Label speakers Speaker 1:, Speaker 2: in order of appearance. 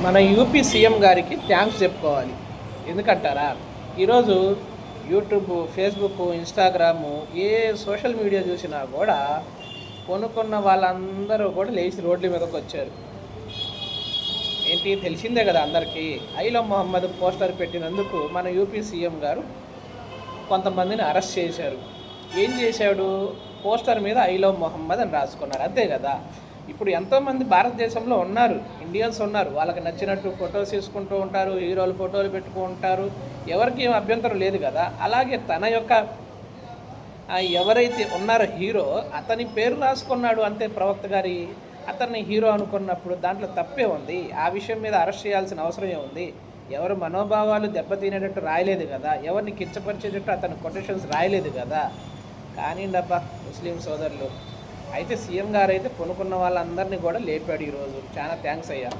Speaker 1: మన UP CM గారికి thanks చెప్పుకోవాలి. ఎందుకంటారా? ఈరోజు యూట్యూబ్ ఫేస్బుక్ ఇన్స్టాగ్రాము ఏ సోషల్ మీడియా చూసినా కూడా కొనుక్కున్న వాళ్ళందరూ కూడా లేచి రోడ్ల మీదకి వచ్చారు. ఏంటి? తెలిసిందే కదా అందరికీ. ఐలో మొహమ్మద్ పోస్టర్ పెట్టినందుకు మన యూపీ సీఎం గారు కొంతమందిని అరెస్ట్ చేశారు. ఏం చేశాడు? పోస్టర్ మీద ఐలో మొహమ్మద్ అని రాసుకున్నారు. అంతే కదా? ఇప్పుడు ఎంతోమంది భారతదేశంలో ఉన్నారు ఇండియన్స్ ఉన్నారు వాళ్ళకి నచ్చినట్టు ఫొటోస్ తీసుకుంటూ ఉంటారు హీరోలు ఫోటోలు పెట్టుకుంటారు ఎవరికి ఏం అభ్యంతరం లేదు కదా. అలాగే తన యొక్క ఎవరైతే ఉన్నారో హీరో అతని పేరు రాసుకున్నాడు అంతే ప్రవక్త గారి అతన్ని హీరో అనుకున్నప్పుడు దాంట్లో తప్పే ఉంది. ఆ విషయం మీద అరెస్ట్ చేయాల్సిన అవసరం ఏముంది ఎవరు మనోభావాలు దెబ్బతినేటట్టు రాయలేదు కదా. ఎవరిని కించపరిచేటట్టు అతని కొటేషన్స్ రాయలేదు కదా. కానీ అబ్బా ముస్లిం సోదరులు అయితే సీఎం గారు అయితే కొనుక్కున్న వాళ్ళందరినీ కూడా లేపాడు ఈరోజు. చాలా థ్యాంక్స్ అయ్యా.